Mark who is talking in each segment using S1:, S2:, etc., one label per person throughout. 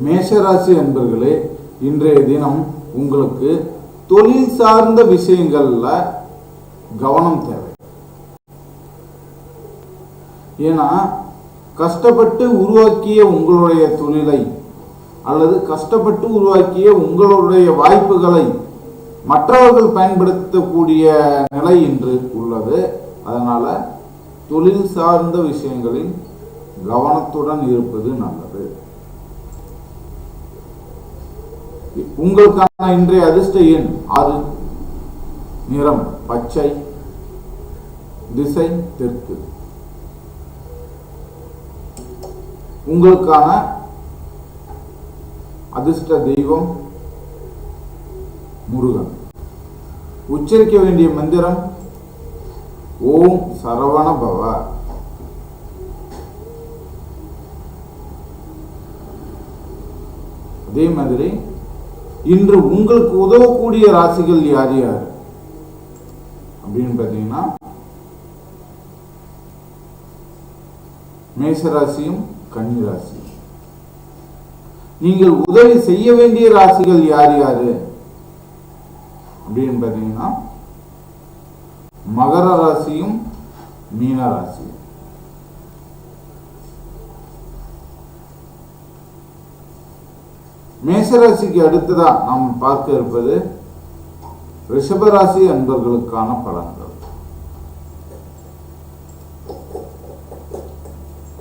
S1: மேஷராசி அன்பர்களே இன்றைய தினம் உங்களுக்கு தொழில் சார்ந்த விஷயங்கள்ல கவனம் தேவை. ஏன்னா கஷ்டப்பட்டு உருவாக்கிய உங்களுடைய தொழிலை அல்லது கஷ்டப்பட்டு உருவாக்கிய உங்களுடைய வாய்ப்புகளை மற்றவர்கள் பயன்படுத்தக்கூடிய நிலை இன்று உள்ளது. அதனால தொழில் சார்ந்த விஷயங்களில் கவனத்துடன் இருப்பது நல்லது. உங்களுக்கான இன்றைய அதிர்ஷ்ட எண் ஆறு. நிறம் பச்சை. திசை தெற்கு. உங்களுக்கான அதிர்ஷ்ட தெய்வம் முருகன். உச்சரிக்க வேண்டிய மந்திரம் ஓம் சரவண பவ அதே மாதிரி இன்று உங்களுக்கு உதவக்கூடிய ராசிகள் யார் யார்? அப்படின்னு பார்த்தீங்கன்னா மேசராசியும் கன்னி ராசி நீங்கள் உதவி செய்ய வேண்டிய ராசிகள் யார் யாரு? அப்படின்னு பார்த்தீங்கன்னா மகர ராசியும் மீன ராசியும் மேசராசிக்கு அடுத்ததா நாம் பார்க்க இருப்பது ரிஷபராசி அன்பர்களுக்கான பலன்கள்.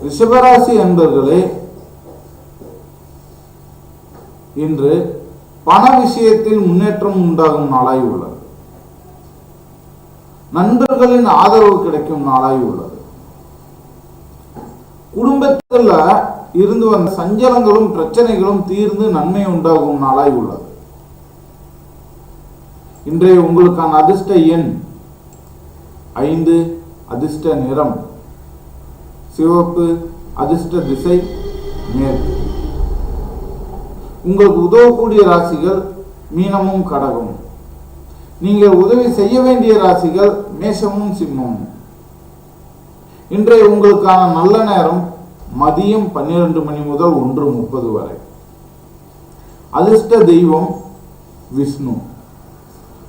S1: ரிஷபராசி அன்பர்களே இன்று பண விஷயத்தில் முன்னேற்றம் உண்டாகும் நாளாய் உள்ளது. நண்பர்களின் ஆதரவு கிடைக்கும் நாளாய் உள்ளது. குடும்பத்தில் இருந்து வந்த சஞ்சலங்களும் பிரச்சனைகளும் தீர்ந்து நன்மை உண்டாகும் நாளாய் உள்ளது. இன்றைய உங்களுக்கான அதிர்ஷ்ட எண் ஐந்து அதிர்ஷ்ட நிறம். சிவப்பு அதிர்ஷ்ட திசை மேற்கு. உங்களுக்கு உதவக்கூடிய ராசிகள் மீனமும் கடகமும். நீங்கள் உதவி செய்ய வேண்டிய ராசிகள் மேஷமும் சிம்மமும். இன்றைய உங்களுக்கான நல்ல நேரம் மதியம் பன்னிரண்டு மணி முதல் ஒன்று முப்பது வரை. அதிர்ஷ்ட தெய்வம் விஷ்ணு.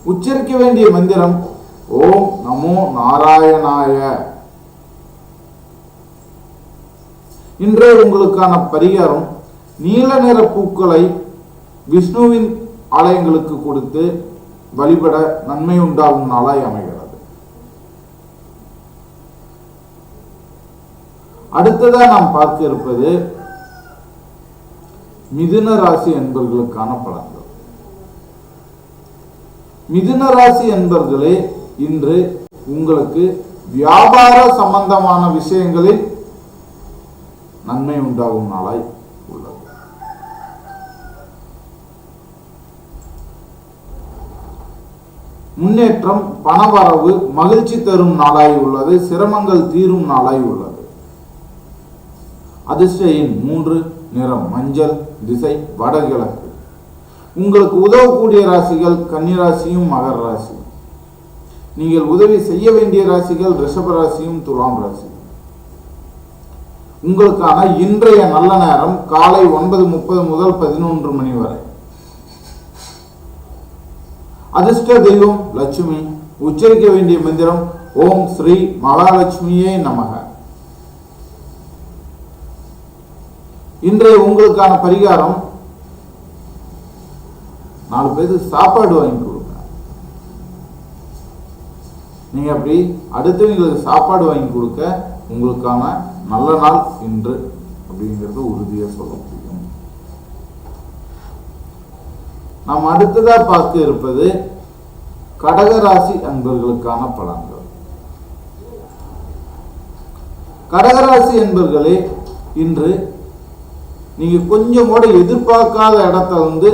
S1: உச்சரிக்க வேண்டிய மந்திரம் ஓம் நமோ நாராயணாய. இன்றைய உங்களுக்கான பரிகாரம் நீல நிற பூக்களை விஷ்ணுவின் ஆலயங்களுக்கு கொடுத்து வழிபட நன்மை உண்டாகும் நாளாய் அமைகிறது. அடுத்ததாக நாம் பார்க்க இருப்பது மிதுன ராசி என்பவர்களுக்கான பலன்கள். மிதுன ராசி என்பர்களே இன்று உங்களுக்கு வியாபார சம்பந்தமான விஷயங்களில் நன்மை உண்டாகும் நாளாய் உள்ளது. முன்னேற்றம் பணவரவு மகிழ்ச்சி தரும் நாளாய் உள்ளது சிரமங்கள் தீரும் நாளாய் உள்ளது. அதிர்ஷ்ட எண் மூன்று நிறம் மஞ்சள் திசை வடகிழக்கு. உங்களுக்கு உதவக்கூடிய ராசிகள் கன்னிராசியும் மகர ராசி நீங்கள் உதவி செய்ய வேண்டிய ராசிகள் ரிஷப ராசியும் துலாம் ராசி உங்களுக்கான இன்றைய நல்ல நேரம் காலை ஒன்பது முப்பது முதல் பதினொன்று மணி வரை. அதிர்ஷ்ட தெய்வம் லட்சுமி. உச்சரிக்க வேண்டிய மந்திரம் ஓம் ஸ்ரீ மகாலட்சுமியே நமக. இன்றைய உங்களுக்கான பரிகாரம் நாலு பேருக்கு சாப்பாடு வாங்கி கொடுங்க. நீங்க அப்படி அடுத்தவங்களுக்கு சாப்பாடு வாங்கி கொடுக்க உங்களுக்கான நல்ல நாள் இன்று அப்படிங்கிறது உறுதியா சொல்ல முடியும். நாம் அடுத்ததா பார்க்க இருப்பது கடகராசி அன்பர்களுக்கான பலன்கள். கடகராசி என்பர்களே இன்று நீங்கள் கொஞ்சம் கூட எதிர்பார்க்காத இடத்த வந்து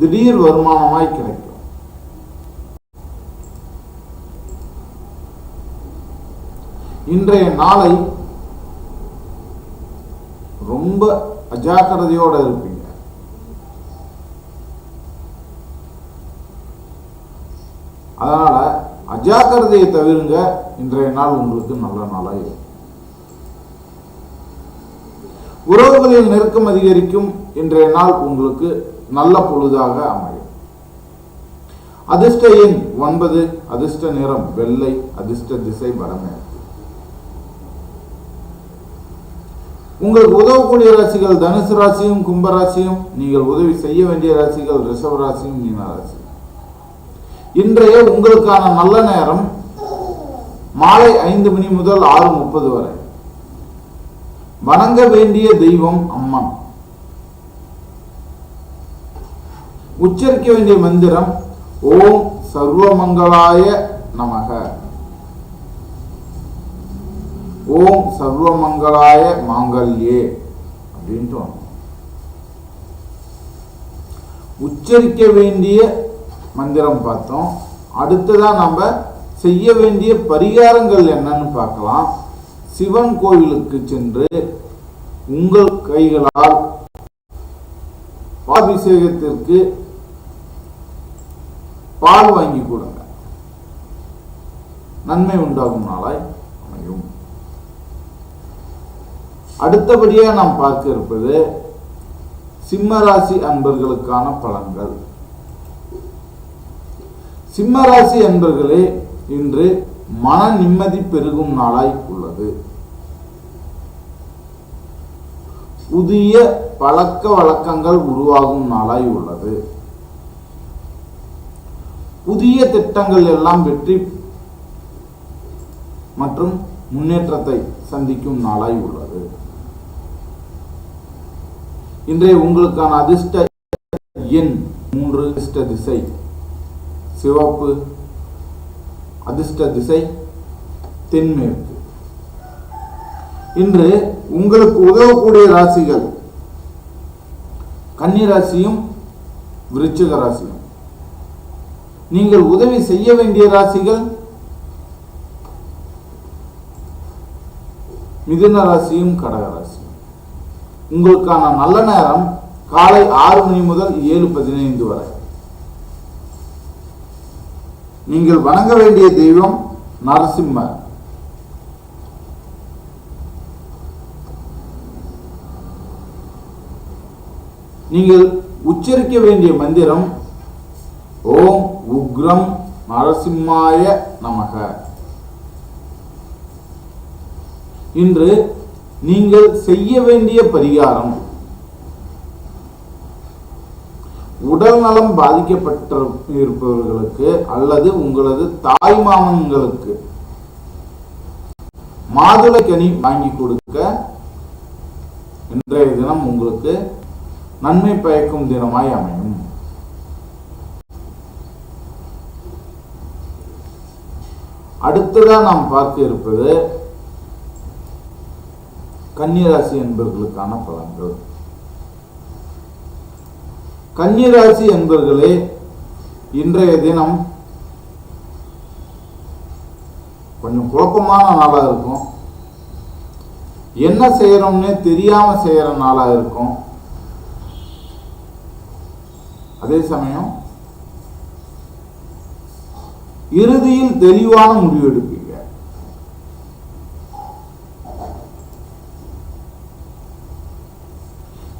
S1: திடீர் வருமானமாய் கிடைக்கும். இன்றைய நாளை ரொம்ப அஜாக்கிரதையோட இருப்பீங்க. அதனால அஜாக்கிரதையை தவிருங்க இன்றைய நாள் உங்களுக்கு நல்ல நாளாக இருக்கும். உறவுகளில் நெருக்கம் அதிகரிக்கும் இன்றைய நாள் உங்களுக்கு நல்ல பொழுதாக அமையும். அதிர்ஷ்ட எண் ஒன்பது அதிர்ஷ்ட நிறம் வெள்ளை அதிர்ஷ்ட திசை வடமே உங்களுக்கு உதவக்கூடிய ராசிகள் தனுசு ராசியும் கும்பராசியும் நீங்கள் உதவி செய்ய வேண்டிய ராசிகள் ரிஷப ராசியும் மீனராசி இன்றைய உங்களுக்கான நல்ல நேரம் மாலை ஐந்து மணி முதல் ஆறு முப்பது வரை. வணங்க வேண்டிய தெய்வம் அம்மன். உச்சரிக்க வேண்டிய மந்திரம் ஓம் சர்வமங்களாய நமக. ஓம் சர்வமங்களாய மாங்கல்யே அப்படின்ட்டு உச்சரிக்க வேண்டிய மந்திரம் பார்த்தோம். அடுத்ததா நம்ம செய்ய வேண்டிய பரிகாரங்கள் என்னன்னு பார்க்கலாம். சிவன் கோவிலுக்கு சென்று உங்கள் கைகளால் பாபிஷேகத்திற்கு பால் வாங்கி கொடுங்க. நன்மை உண்டாகும் நாளாய் அமையும். அடுத்தபடியா நாம் பார்க்க இருப்பது சிம்மராசி அன்பர்களுக்கான பலன்கள். சிம்மராசி அன்பர்களே இன்று மன நிம்மதி பெருகும் நாளாய் உள்ளது. புதிய பழக்க வழக்கங்கள் உருவாகும் நாளாய் உள்ளது. புதிய திட்டங்கள் எல்லாம் வெற்றி மற்றும் முன்னேற்றத்தை சந்திக்கும் நாளாய் உள்ளது. இன்றைய உங்களுக்கான அதிர்ஷ்ட எண் மூன்று அதிர்ஷ்ட திசை. சிவப்பு அதிர்ஷ்ட திசை தென்மேற்கு. இன்று உங்களுக்கு உதவக்கூடிய ராசிகள் கன்னி ராசியும் விருச்சிக ராசியும். நீங்கள் உதவி செய்ய வேண்டிய ராசிகள் மிதுன ராசியும் கடகராசியும் உங்களுக்கான நல்ல நேரம் காலை ஆறு மணி முதல் ஏழு பதினைந்து வரை. நீங்கள் வணங்க வேண்டிய தெய்வம் நரசிம்மர் நீங்கள் உச்சரிக்க வேண்டிய மந்திரம் ஓம் உக்ரம் நரசிம்மாய நமக. இன்று நீங்கள் செய்ய வேண்டிய பரிகாரம் உடல் நலம் பாதிக்கப்பட்ட இருப்பவர்களுக்கு அல்லது உங்களது தாய் மாமன்களுக்கு மாதுளை கனி வாங்கி கொடுக்க இன்றைய தினம் உங்களுக்கு நன்மை பயக்கும் தினமாய் அமையும். அடுத்ததாக நாம் பார்க்க இருப்பது கன்னிராசி என்பவர்களுக்கான பலன்கள். கன்னிராசி என்பர்களே இன்றைய தினம் கொஞ்சம் குழப்பமான நாளாக இருக்கும். என்ன செய்யறோம்னே தெரியாம செய்யற நாளாக இருக்கும். அதே சமயம் இறுதியில் தெளிவான முடிவு எடுப்பீங்க.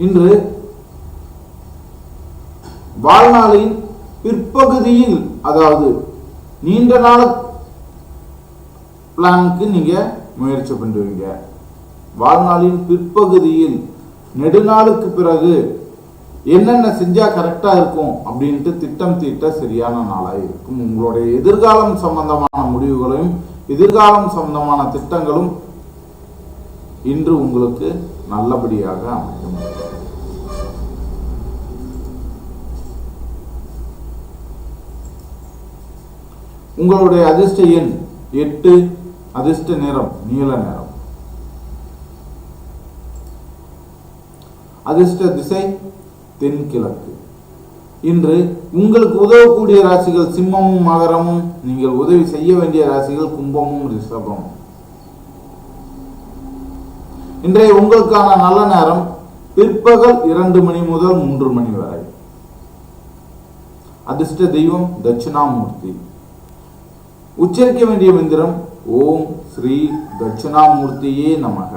S1: இன்று வாழ்நாளின் பிற்பகுதியில் அதாவது நீண்ட நாள் பிளானுக்கு நீங்கள் முயற்சி பண்ணுவீங்க வாழ்நாளின் பிற்பகுதியில் நெடுநாளுக்கு பிறகு என்னென்ன செஞ்சால் கரெக்டாக இருக்கும் அப்படின்ட்டு திட்டம் தீட்ட சரியான நாளாக இருக்கும். உங்களுடைய எதிர்காலம் சம்பந்தமான முடிவுகளையும் எதிர்காலம் சம்பந்தமான திட்டங்களும் இன்று உங்களுக்கு நல்லபடியாக அமையும். உங்களுடைய அதிர்ஷ்ட எண் எட்டு அதிர்ஷ்ட நிறம் நீல நிறம் அதிர்ஷ்ட திசை தென்கிழக்கு. இன்று உங்களுக்கு உதவக்கூடிய ராசிகள் சிம்மமும் மகரமும் நீங்கள் உதவி செய்ய வேண்டிய ராசிகள் கும்பமும் ரிஷபமும் இன்றைய உங்களுக்கான நல்ல நேரம் பிற்பகல் இரண்டு மணி முதல் மூன்று மணி வரை. அதிர்ஷ்ட தெய்வம் தட்சிணாமூர்த்தி. உச்சரிக்க வேண்டிய மந்திரம் ஓம் ஸ்ரீ தட்சிணாமூர்த்தியே நமக.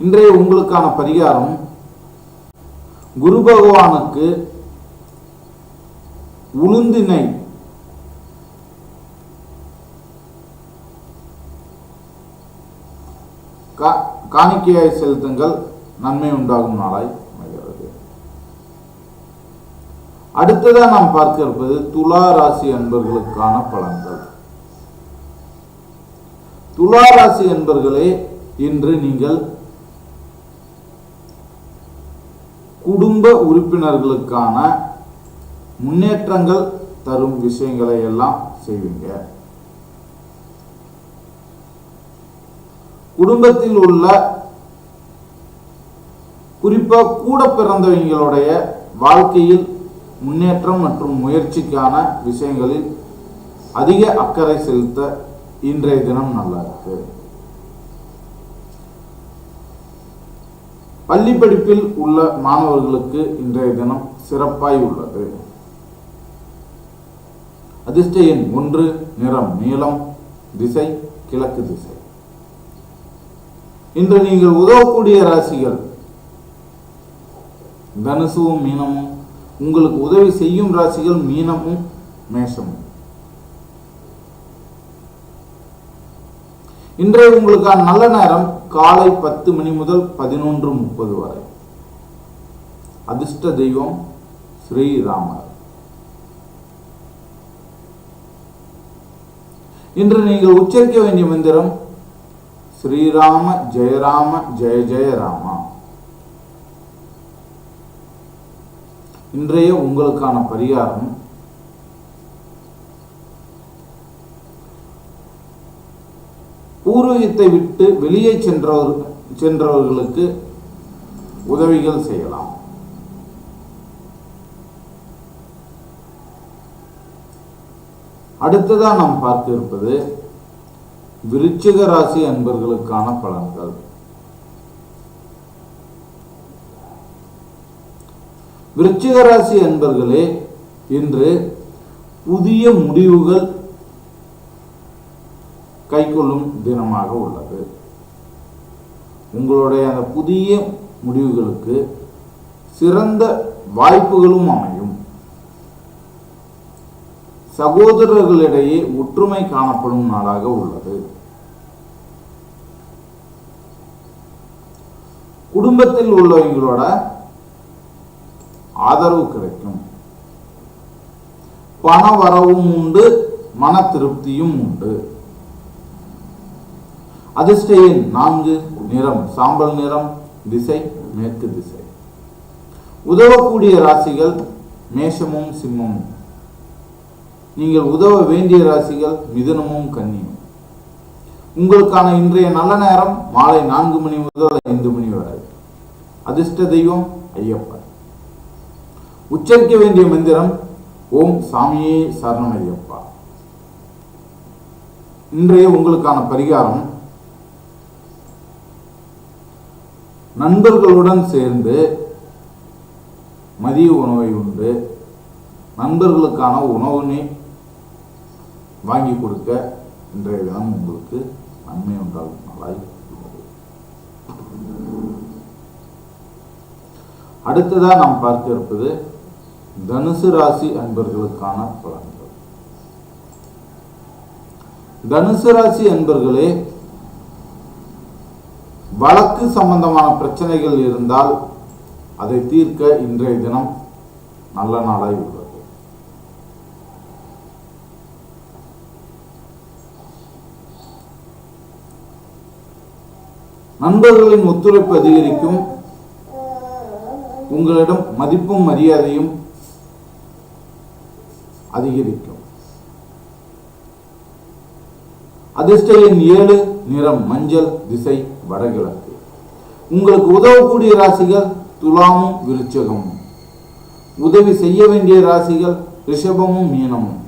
S1: இன்றைய உங்களுக்கான பரிகாரம் குரு பகவானுக்கு உளுந்தினை கா- காணிக்கையாய் செலுத்துங்கள் நன்மை உண்டாகும் நாளாய் அமைகிறது அடுத்ததா நாம் பார்க்க இருப்பது துலா ராசி அன்பர்களுக்கான பலன்கள். துலா ராசி அன்பர்களே இன்று நீங்கள் குடும்ப உறுப்பினர்களுக்கான முன்னேற்றங்கள் தரும் விஷயங்களை எல்லாம் செய்வீங்க. குடும்பத்தில் உள்ள குறிப்பாக கூட பிறந்தவங்களுடைய வாழ்க்கையில் முன்னேற்றம் மற்றும் முயற்சிக்கான விஷயங்களில் அதிக அக்கறை செலுத்த இன்றைய தினம் நல்லா இருக்கு பள்ளி படிப்பில் உள்ள மாணவர்களுக்கு இன்றைய தினம் சிறப்பாய் உள்ளது. அதிர்ஷ்ட எண் ஒன்று நிறம் நீளம் திசை கிழக்கு திசை. இன்று நீங்கள் உதவக்கூடிய ராசிகள் தனுசுவும் மீனமும் உங்களுக்கு உதவி செய்யும் ராசிகள் மீனமும் மேஷமும் இன்றைய உங்களுக்கான நல்ல நேரம் காலை பத்து மணி முதல் பதினொன்று முப்பது வரை. அதிர்ஷ்ட தெய்வம் ஸ்ரீராமர். இன்று நீங்கள் உச்சரிக்க வேண்டிய மந்திரம் ஸ்ரீராம ஜெயராம ஜெய ஜெயராமா இன்றைய உங்களுக்கான பரிகாரம் பூர்வீகத்தை விட்டு வெளியே சென்றவர் சென்றவர்களுக்கு உதவிகள் செய்யலாம். அடுத்ததாக நாம் பார்க்க இருப்பது விருச்சிக ராசி அன்பர்களுக்கான பலன்கள். விருச்சிக ராசி அன்பர்களே இன்று புதிய முடிவுகள் கைக்கொள்ளும் தினமாக உள்ளது. உங்களுடைய அந்த புதிய முடிவுகளுக்கு சிறந்த வாய்ப்புகளும் அமையும். சகோதரர்களிடையே ஒற்றுமை காணப்படும் நாளாக உள்ளது. குடும்பத்தில் உள்ளவங்களோட ஆதரவு கிடைக்கும் பண வரவும் உண்டு மன திருப்தியும் உண்டு. அதிர்ஷ்ட எண் நான்கு நிறம் சாம்பல் நிறம் திசை மேற்கு திசை. உதவக்கூடிய ராசிகள் மேஷமும் சிம்மமும். நீங்கள் உதவ வேண்டிய ராசிகள் மிதுனமும் கன்னியும். உங்களுக்கான இன்றைய நல்ல நேரம் மாலை நான்கு மணி முதல் ஐந்து மணி வரை. அதிர்ஷ்ட தெய்வம் ஐயப்பன். உச்சரிக்க வேண்டிய மந்திரம் ஓம் சாமியே சரணம் ஐயப்பா இன்றைய உங்களுக்கான பரிகாரம் நண்பர்களுடன் சேர்ந்து மதிய உணவை உண்டு நண்பர்களுக்கான உணவுமே வாங்கி கொடுக்க இன்றைய தினம் உங்களுக்கு நன்மை உண்டாகும் நாளாய் அடுத்ததாக அடுத்ததா நாம் பார்க்க இருப்பது தனுசு ராசி அன்பர்களுக்கான பலன்கள். தனுசு ராசி அன்பர்களே வழக்கு சம்பந்தமான பிரச்சனைகள் இருந்தால் அதை தீர்க்க இன்றைய தினம் நல்ல நாளாய் உள்ளது. நண்பர்களின் ஒத்துழைப்பு அதிகரிக்கும். உங்களிடம் மதிப்பும் மரியாதையும் அதிகரிக்கும். அதிர்ஷ்ட எண் ஏழு நிறம் மஞ்சள் திசை வடகிழக்கு. உங்களுக்கு உதவக்கூடிய ராசிகள் துலாமும் விருச்சகமும். உதவி செய்ய வேண்டிய ராசிகள் ரிஷபமும் மீனமும்.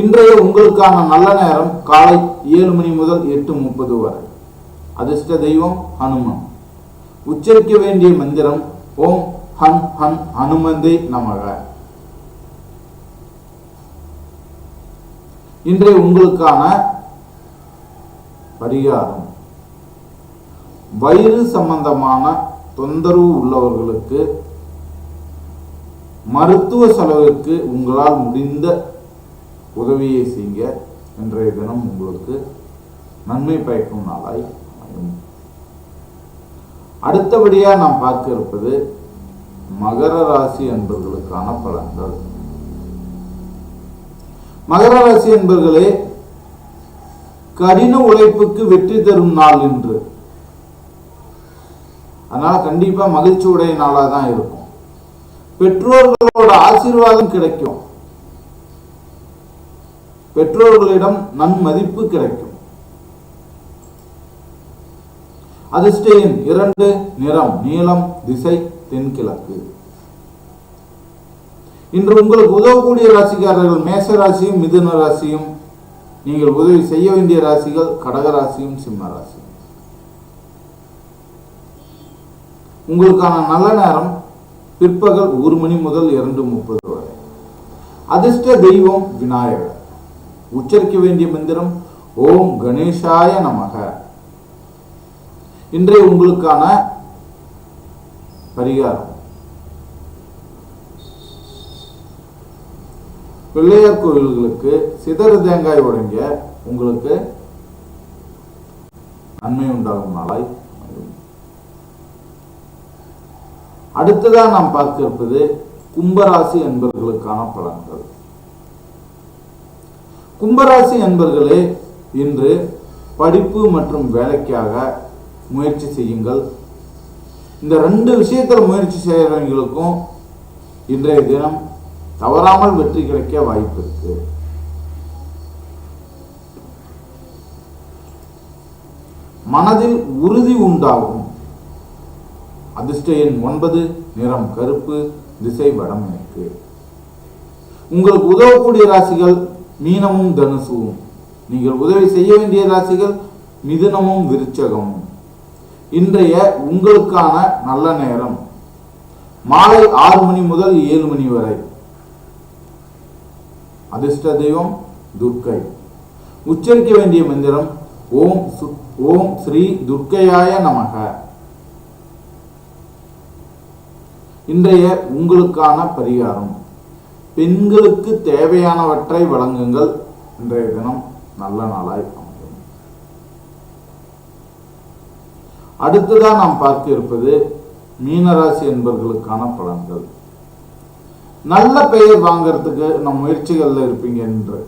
S1: இன்றைய உங்களுக்கான நல்ல நேரம் காலை ஏழு மணி முதல் எட்டு முப்பது வரை. அதிர்ஷ்ட தெய்வம் ஹனுமன். உச்சரிக்க வேண்டிய மந்திரம் ஓம் ஹன் ஹன் ஹனுமந்தே நமக. இன்றைய உங்களுக்கான பரிகாரம். வயிறு சம்பந்தமான தொந்தரவு உள்ளவர்களுக்கு மருத்துவ செலவிற்கு உங்களால் முடிந்த உதவியை செய்ய இன்றைய தினம் உங்களுக்கு நன்மை பயக்கும் நாளாய் அமையும். அடுத்தபடியாக நாம் பார்க்க இருப்பது மகர ராசி என்பவர்களுக்கான பலன்கள். மகர ராசி என்பர்களே கடின உழைப்புக்கு வெற்றி தரும் நாள் இன்று. அதனால கண்டிப்பா மகிழ்ச்சியுடைய நாளா தான் இருக்கும். பெற்றோர்களோட ஆசீர்வாதம் கிடைக்கும். பெற்றோர்களிடம் நன்மதிப்பு கிடைக்கும். அதிர்ஷ்டையின் இரண்டு நிறம் நீளம் திசை தென்கிழக்கு. இன்று உங்களுக்கு உதவக்கூடிய ராசிக்காரர்கள் மேச ராசியும் மிதுன ராசியும் நீங்கள் உதவி செய்ய வேண்டிய ராசிகள் கடக ராசியும் சிம்ம ராசியும். உங்களுக்கான நல்ல நேரம் பிற்பகல் ஒரு மணி முதல் இரண்டு முப்பது வரை. அதிர்ஷ்ட தெய்வம் விநாயகர். உச்சரிக்க வேண்டிய மந்திரம் ஓம் கணேசாய நமக. இன்றைய உங்களுக்கான பரிகாரம். பிள்ளையார் கோவில்களுக்கு சிதறு தேங்காய் உடைங்க உங்களுக்கு நன்மை உண்டாகும் நாளாய் அடுத்ததான் நாம் பார்க்க இருப்பது கும்பராசி என்பவர்களுக்கான பலன்கள். கும்பராசி என்பர்களே இன்று படிப்பு மற்றும் வேலைக்காக முயற்சி செய்யுங்கள். இந்த ரெண்டு விஷயத்தில் முயற்சி செய்கிறவங்களுக்கும் இன்றைய தினம் தவறாமல் வெற்றி கிடைக்க வாய்ப்பு இருக்கு. மனதில் உறுதி உண்டாகும். அதிர்ஷ்ட எண் ஒன்பது நிறம் கருப்பு திசை வடமேற்கு உங்களுக்கு உதவக்கூடிய ராசிகள் மீனமும் தனுசுவும். நீங்கள் உதவி செய்ய வேண்டிய ராசிகள் மிதுனமும் விருச்சகமும். இன்றைய உங்களுக்கான நல்ல நேரம். மாலை ஆறு மணி முதல் ஏழு மணி வரை. அதிர்ஷ்ட தெய்வம் துர்க்கை. உச்சரிக்க வேண்டிய மந்திரம் ஓம் சு- ஓம் ஸ்ரீ துர்க்கையாய நமக. இன்றைய உங்களுக்கான பரிகாரம் பெண்களுக்கு தேவையானவற்றை வழங்குங்கள் இன்றைய தினம். நல்ல நாளாய் அமையும். அடுத்ததா நாம் பார்க்க இருப்பது மீனராசி என்பவர்களுக்கான பலன்கள். நல்ல பெயர் வாங்கறதுக்கு நம் முயற்சிகள்ல இருப்பீங்க என்று.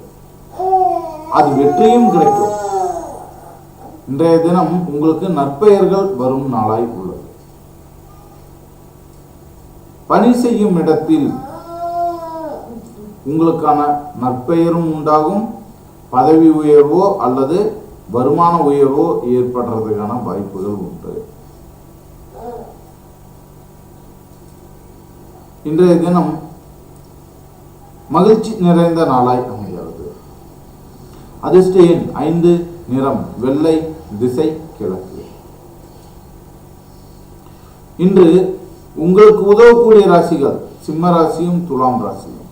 S1: அது வெற்றியும் கிடைக்கும். இன்றைய தினம் உங்களுக்கு நற்பெயர்கள் வரும் நாளாய் உள்ளது. பணி செய்யும் இடத்தில் உங்களுக்கான நற்பெயரும் உண்டாகும். பதவி உயர்வோ அல்லது வருமான உயர்வோ ஏற்படுறதுக்கான வாய்ப்புகள் உண்டு. இன்றைய தினம் மகிழ்ச்சி நிறைந்த நாளாய் அமைகிறது. அதிர்ஷ்ட எண் ஐந்து நிறம் வெள்ளை திசை கிழக்கு. இன்று உங்களுக்கு உதவக்கூடிய ராசிகள் சிம்ம ராசியும் துலாம் ராசியும்.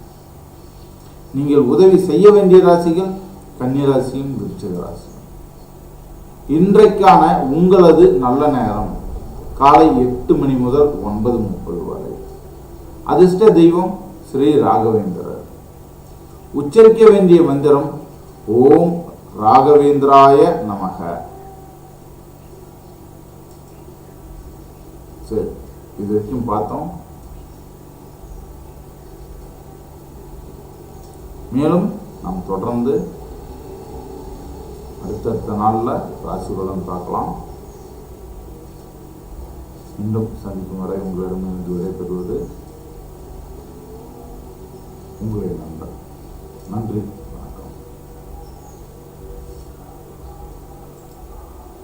S1: நீங்கள் உதவி செய்ய வேண்டிய ராசிகள் கன்னிராசியும் விருச்சிக ராசியும். இன்றைக்கான உங்களது நல்ல நேரம் காலை எட்டு மணி முதல் ஒன்பது முப்பது வரை. அதிர்ஷ்ட தெய்வம் ஸ்ரீ ராகவேந்திர. உச்சரிக்க வேண்டிய மந்திரம் ஓம் ராகவேந்திராய நமக. சரி இது வரைக்கும் பார்த்தோம். மேலும் நாம் தொடர்ந்து அடுத்தடுத்த நாளில் ராசி பலன் பார்க்கலாம். மீண்டும் சந்திக்கும் வரை உங்களிடமிருந்து விடைபெறுவது உங்களுடைய நண்பர் 嗯对